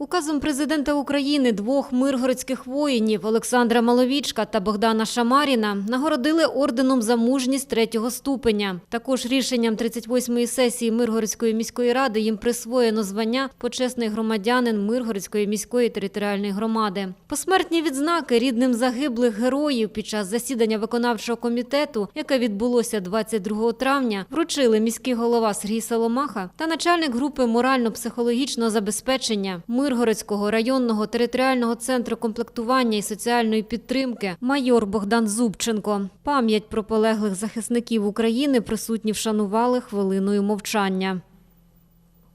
Указом президента України двох миргородських воїнів Олександра Маловічка та Богдана Шамаріна нагородили орденом за мужність третього ступеня. Також рішенням 38-ї сесії Миргородської міської ради їм присвоєно звання почесний громадянин Миргородської міської територіальної громади. Посмертні відзнаки рідним загиблих героїв під час засідання виконавчого комітету, яке відбулося 22 травня, вручили міський голова Сергій Соломаха та начальник групи морально-психологічного забезпечення Миргородського районного територіального центру комплектування і соціальної підтримки майор Богдан Зубченко. Пам'ять про полеглих захисників України присутні вшанували хвилиною мовчання.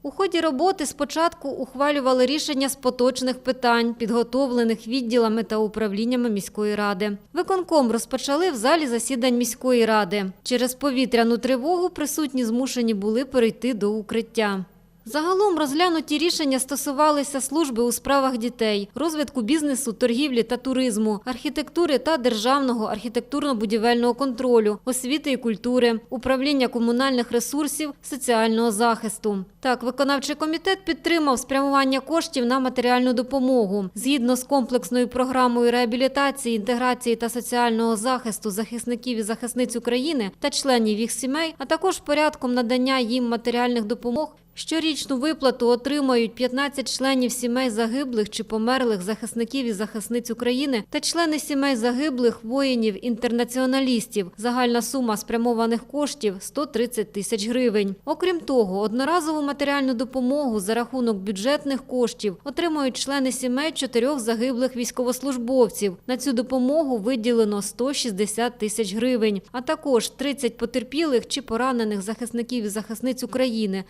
У ході роботи спочатку ухвалювали рішення з поточних питань, підготовлених відділами та управліннями міської ради. Виконком розпочали в залі засідань міської ради. Через повітряну тривогу присутні змушені були перейти до укриття. Загалом розглянуті рішення стосувалися служби у справах дітей, розвитку бізнесу, торгівлі та туризму, архітектури та державного архітектурно-будівельного контролю, освіти і культури, управління комунальних ресурсів, соціального захисту. Так, виконавчий комітет підтримав спрямування коштів на матеріальну допомогу. Згідно з комплексною програмою реабілітації, інтеграції та соціального захисту захисників і захисниць України та членів їх сімей, а також порядком надання їм матеріальних допомог. Щорічну виплату отримають 15 членів сімей загиблих чи померлих захисників і захисниць України та члени сімей загиблих воїнів-інтернаціоналістів. Загальна сума спрямованих коштів – 130 тисяч гривень. Окрім того, одноразову матеріальну допомогу за рахунок бюджетних коштів отримають члени сімей чотирьох загиблих військовослужбовців. На цю допомогу виділено 160 тисяч гривень, а також 30 потерпілих чи поранених захисників і захисниць України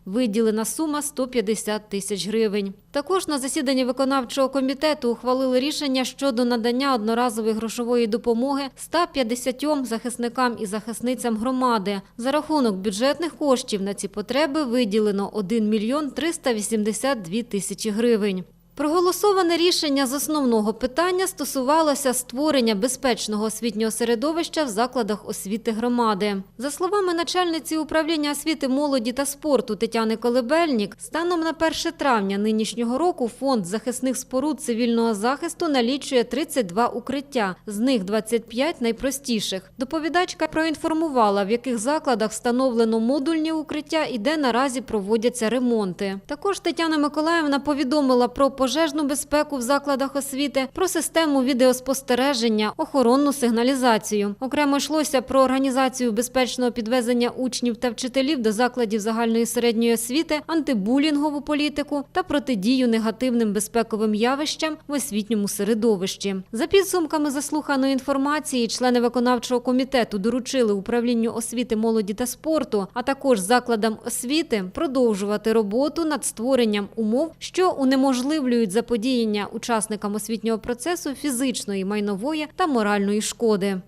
виділена сума 150 тисяч гривень. Також на засіданні виконавчого комітету ухвалили рішення щодо надання одноразової грошової допомоги 150 захисникам і захисницям громади. За рахунок бюджетних коштів на ці потреби виділено 1 мільйон 382 тисячі гривень. Проголосоване рішення з основного питання стосувалося створення безпечного освітнього середовища в закладах освіти громади. За словами начальниці управління освіти, молоді та спорту Тетяни Колебельнік, станом на 1 травня нинішнього року фонд захисних споруд цивільного захисту налічує 32 укриття, з них 25 найпростіших. Доповідачка проінформувала, в яких закладах встановлено модульні укриття і де наразі проводяться ремонти. Також Тетяна Миколаївна повідомила про пожежну безпеку в закладах освіти, про систему відеоспостереження, охоронну сигналізацію. Окремо йшлося про організацію безпечного підвезення учнів та вчителів до закладів загальної середньої освіти, антибулінгову політику та протидію негативним безпековим явищам в освітньому середовищі. За підсумками заслуханої інформації, члени виконавчого комітету доручили управлінню освіти, молоді та спорту, а також закладам освіти продовжувати роботу над створенням умов, що унеможливлюють заподіяння учасникам освітнього процесу фізичної, майнової та моральної шкоди.